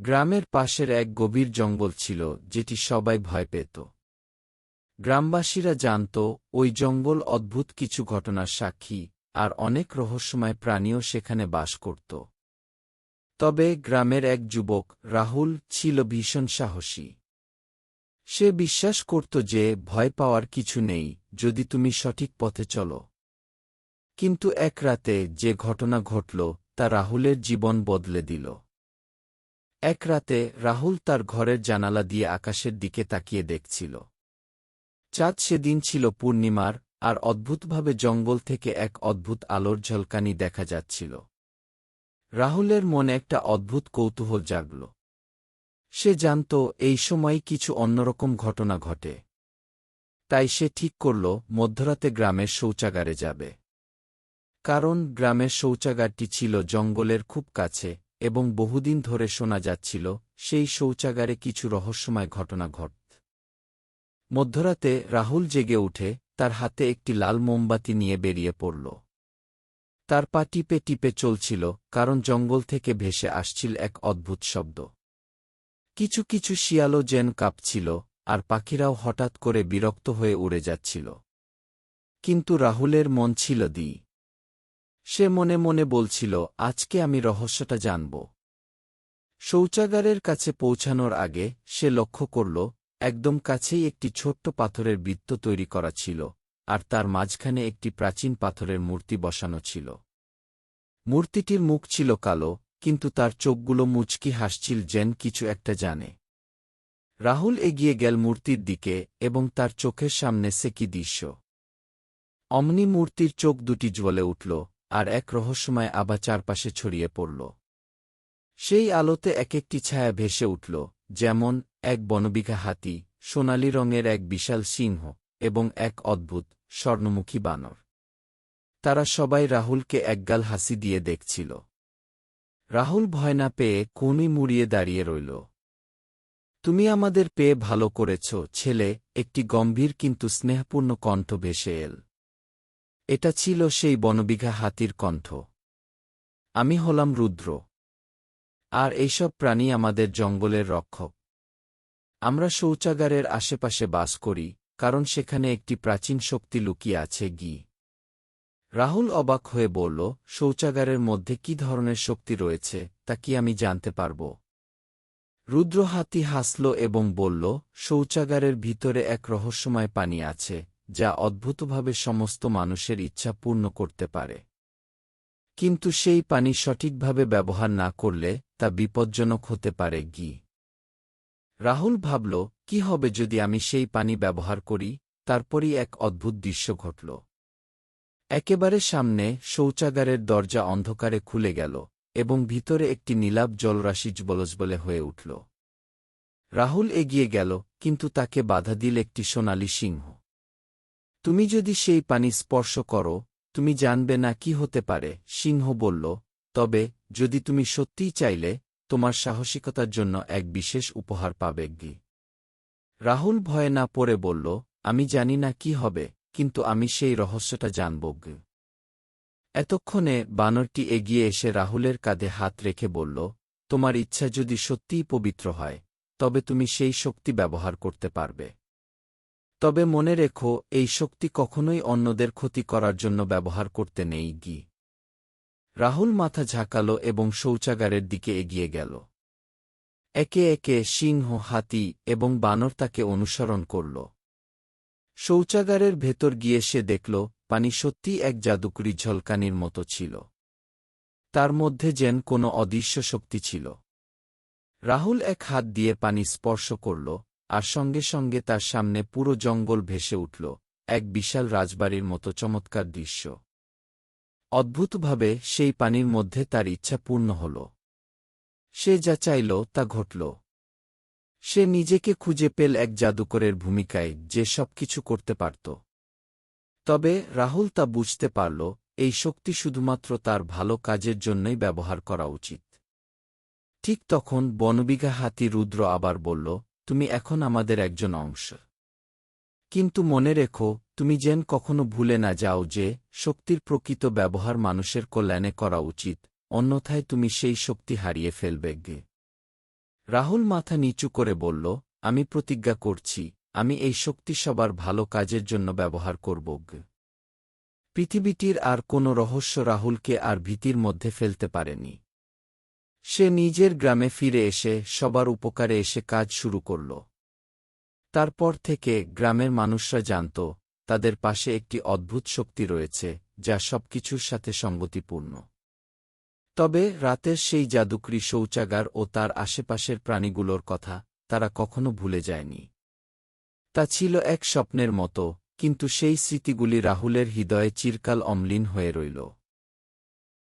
গ্রামের পাশের এক গভীর জঙ্গল ছিল, যেটি সবাই ভয় পেত। গ্রামবাসীরা জানত, ওই জঙ্গল অদ্ভুত কিছু ঘটনার সাক্ষী, আর অনেক রহস্যময় প্রাণীও সেখানে বাস করত। তবে গ্রামের এক যুবক, রাহুল, ছিল ভীষণ সাহসী। সে বিশ্বাস করত যে, ভয় পাওয়ার কিছু নেই, যদি তুমি সঠিক পথে চলো। কিন্তু এক রাতে যে ঘটনা ঘটল, তা রাহুলের জীবন বদলে দিল। এক রাতে রাহুল তার ঘরের জানালা দিয়ে আকাশের দিকে তাকিয়ে দেখছিল। চাঁদ সেদিন ছিল পূর্ণিমার, আর অদ্ভুতভাবে জঙ্গল থেকে এক অদ্ভুত আলোর ঝলকানি দেখা যাচ্ছিল। রাহুলের মনে একটা অদ্ভুত কৌতূহল জাগল। সে জানত, এই সময় কিছু অন্যরকম ঘটনা ঘটে। তাই সে ঠিক করল, মধ্যরাতে গ্রামের শৌচাগারে যাবে। কারণ গ্রামের শৌচাগারটি ছিল জঙ্গলের খুব কাছে এবং বহুদিন ধরে শোনা যাচ্ছিল, সেই শৌচাগারে কিছু রহস্যময় ঘটনা ঘট। মধ্যরাতে রাহুল জেগে উঠে, তার হাতে একটি লাল মোমবাতি নিয়ে বেরিয়ে পড়ল। তার পা টিপে টিপে চলছিল, কারণ জঙ্গল থেকে ভেসে আসছিল এক অদ্ভুত শব্দ। কিছু কিছু শিয়ালও যেন কাঁপছিল, আর পাখিরাও হঠাৎ করে বিরক্ত হয়ে উড়ে যাচ্ছিল। কিন্তু রাহুলের মন ছিল দি। সে মনে মনে বলছিল, আজকে আমি রহস্যটা জানব। শৌচাগারের কাছে পৌঁছানোর আগে সে লক্ষ্য করল, একদম কাছেই একটি ছোট্ট পাথরের বৃত্ত তৈরি করা ছিল, আর তার মাঝখানে একটি প্রাচীন পাথরের মূর্তি বসানো ছিল। মূর্তিটির মুখ ছিল কালো, কিন্তু তার চোখগুলো মুচকি হাসছিল যেন কিছু একটা জানে। রাহুল এগিয়ে গেল মূর্তির দিকে এবং তার চোখের সামনে সে কি দৃশ্য। অমনি মূর্তির চোখ দুটি জ্বলে উঠল আর এক রহস্যময় আবা চারপাশে ছড়িয়ে পড়ল। সেই আলোতে এক একটি ছায়া ভেসে উঠল, যেমন এক বনবিঘা হাতি, সোনালি রঙের এক বিশাল সিংহ এবং এক অদ্ভুত স্বর্ণমুখী বানর। তারা সবাই রাহুলকে একগাল হাসি দিয়ে দেখছিল। রাহুল ভয় না পেয়ে কোনই মুড়িয়ে দাঁড়িয়ে রইল। তুমি আমাদের পেয়ে ভালো করেছ, ছেলে, একটি গম্ভীর কিন্তু স্নেহপূর্ণ কণ্ঠ ভেসে এল। এটা ছিল সেই বনবিঘা হাতির কণ্ঠ। আমি হলাম রুদ্র। আর এইসব প্রাণী আমাদের জঙ্গলের রক্ষক। আমরা শৌচাগারের আশেপাশে বাস করি, কারণ সেখানে একটি প্রাচীন শক্তি লুকিয়ে আছে গি। রাহুল অবাক হয়ে বলল, শৌচাগারের মধ্যে কি ধরনের শক্তি রয়েছে, তা কি আমি জানতে পারব? রুদ্র হাতি হাসল এবং বলল, শৌচাগারের ভিতরে এক রহস্যময় পানি আছে যা অদ্ভুতভাবে সমস্ত মানুষের ইচ্ছা পূর্ণ করতে পারে। কিন্তু সেই পানি সঠিকভাবে ব্যবহার না করলে তা বিপজ্জনক হতে পারে গি। রাহুল ভাবল, কি হবে যদি আমি সেই পানি ব্যবহার করি? তারপরই এক অদ্ভুত দৃশ্য ঘটল। একেবারে সামনে শৌচাগারের দরজা অন্ধকারে খুলে গেল এবং ভিতরে একটি নীলাভ জলরাশি বলে হয়ে উঠল। রাহুল এগিয়ে গেল, কিন্তু তাকে বাধা দিল একটি সোনালি সিংহ। তুমি যদি সেই পানি স্পর্শ করো, তুমি জানবে না কি হতে পারে, সিংহ বলল। তবে, যদি তুমি সত্যিই চাইলে, তোমার সাহসিকতার জন্য এক বিশেষ উপহার পাবে, গি। রাহুল ভয়ে না পড়ে বলল, আমি জানি না কি হবে, কিন্তু আমি সেই রহস্যটা জানব, গে। এতক্ষণে বানরটি এগিয়ে এসে রাহুলের কাঁধে হাত রেখে বলল, তোমার ইচ্ছা যদি সত্যিই পবিত্র হয়, তবে তুমি সেই শক্তি ব্যবহার করতে পারবে। তবে মনে রেখো, এই শক্তি কখনোই অন্যদের ক্ষতি করার জন্য ব্যবহার করতে নেই, গি। রাহুল মাথা ঝাঁকাল এবং শৌচাগারের দিকে এগিয়ে গেল। একে একে সিংহ, হাতি এবং বানর তাকে অনুসরণ করল। শৌচাগারের ভেতর গিয়ে সে দেখল, পানি সত্যিই এক জাদুকরি ঝলকানির মতো ছিল। তার মধ্যে যেন কোনো অদৃশ্য শক্তি ছিল। রাহুল এক হাত দিয়ে পানি স্পর্শ করল আর সঙ্গে সঙ্গে তার সামনে পুরো জঙ্গল ভেসে উঠল, এক বিশাল রাজবাড়ির মতো চমৎকার দৃশ্য। অদ্ভুতভাবে সেই পানির মধ্যে তার ইচ্ছা পূর্ণ হল। সে যা চাইল তা ঘটল। সে নিজেকে খুঁজে পেল এক জাদুকরের ভূমিকায় যে সব কিছু করতে পারত। তবে রাহুল তা বুঝতে পারল, এই শক্তি শুধুমাত্র তার ভালো কাজের জন্যই ব্যবহার করা উচিত। ঠিক তখন বনবিঘা হাতি রুদ্র আবার বলল তুমি এখন আমাদের একজন অংশ। কিন্তু মনে রেখো, তুমি যেন কখনো ভুলে না যাও যে, শক্তির প্রকৃত ব্যবহার মানুষের কল্যাণে করা উচিত, অন্যথায় তুমি সেই শক্তি হারিয়ে ফেলবে গে। রাহুল মাথা নিচু করে বলল, আমি প্রতিজ্ঞা করছি, আমি এই শক্তি সবার ভালো কাজের জন্য ব্যবহার করব গ। পৃথিবীটির আর কোনো রহস্য রাহুলকে আর ভীতির মধ্যে ফেলতে পারেনি। সে নিজের গ্রামে ফিরে এসে সবার উপকারে এসে কাজ শুরু করল। তারপর থেকে গ্রামের মানুষরা জানত, তাদের পাশে একটি অদ্ভুত শক্তি রয়েছে, যা সবকিছুর সাথে সঙ্গতিপূর্ণ। তবে রাতের সেই জাদুকরি শৌচাগার ও তার আশেপাশের প্রাণীগুলোর কথা তারা কখনো ভুলে যায়নি। তা ছিল এক স্বপ্নের মতো, কিন্তু সেই স্মৃতিগুলি রাহুলের হৃদয়ে চিরকাল অম্লিন হয়ে রইল।